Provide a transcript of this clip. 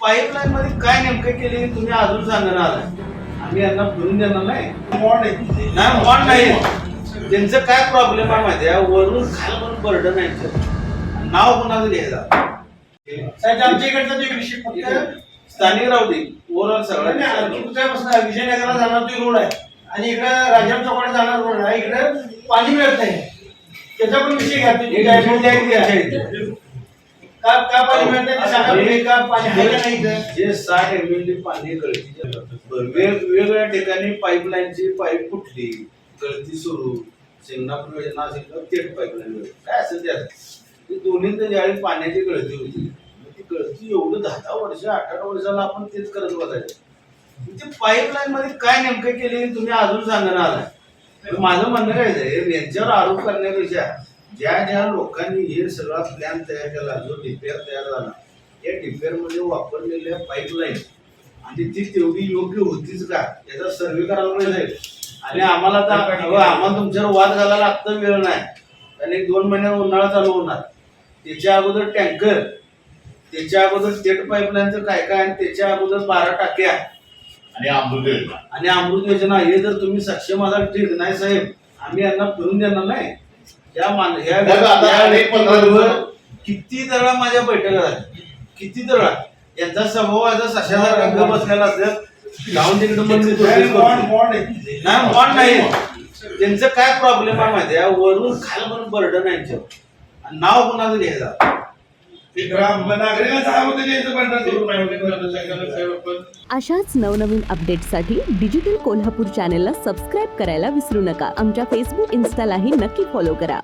Pipeline मध्ये काय नेमकं केले तुम्ही अजून सांगणार आलाय आम्ही यांना फिरून देणार नाही. नाही मॉड नाही. त्यांचं काय प्रॉब्लेम आहे माहिती आहे? वरून खालवरून बर्डन आहे. नाव कोणाचं घ्यायचं? साहेब, आमच्या इकडचा जो विषय फक्त. स्थानिक राहू दे ओव्हरऑल सगळं. तुमच्यापासून विजयनगरला जाणार तो रोड आहे. आणि इकडं राजाराम चौकाला जाणार रोड आहे. इकडं पाणी मिळत नाही. त्याचा पण विषय घ्या का का पाणी मिळत नाही ते सांगा तुम्ही. का पाणी आहे का नाही इथं? जे साठ एम एल पाणी गळती वेगवेगळ्या ठिकाणी पाईपलाईनची पाईप फुटली गळती सुरू सिंगणापूर योजना असेल तर थेट पाईपलाईन काय असेल ते असेल. ते दोन्ही ज्यावेळी पाण्याची गळती होती मग ती गळती एवढं दहा दहा वर्ष अठरा अठरा वर्षाला आपण तेच करत बसायचं. ते पाईपलाईन मध्ये काय नेमकं केले तुम्ही अजून सांगणार आलाय तर माझं म्हणणं काय आहे यांच्यावर आरोप करण्यापेक्षा ज्या ज्या लोकांनी हे सगळा प्लॅन तयार केला जो डिपेअर तयार झाला या डिपेअरमध्ये वापरलेल्या पाईपलाईन आणि ती तेवढी योग्य होतीच का? याचा सर्वे करायला पाहिजे. आणि आम्हाला अहो, आम्हाला तुमच्यावर वाद घालायला आत्ता वेळ नाही. कारण एक दोन महिन्यात उन्हाळा चालू होणार. त्याच्या अगोदर टँकर त्याच्या अगोदर स्टेट पाईपलाईनचं काय काय आणि त्याच्या अगोदर बारा टाक्या. आणि अमृत योजना. आणि अमृत योजना हे जर तुम्ही सक्षम असाल ठीक. नाही साहेब आम्ही यांना फिरून देणार नाही. या मान या मग आता या अनेक पंधरा दिवस- किती दळा माझ्या बैठका झाल्या किती दळा यांचा स्वभाव असा सशाचा रंग बसलेला असेल जाऊन तिकडे मग मी बॉन्ड नाही बॉन्ड नाही. त्यांचं काय प्रॉब्लेम आहे माहिती आहे? वरून खालवरून बर्डन आहे यांच्यावर. आणि नाव कोणाचं घ्यायचं? नागरिकांचा हा होतं अशाच नवनवीन अपडेट्ससाठी डिजिटल कोल्हापूर चॅनेलला सबस्क्राईब करायला विसरू नका. आमच्या फेसबुक इन्स्टालाही नक्की फॉलो करा.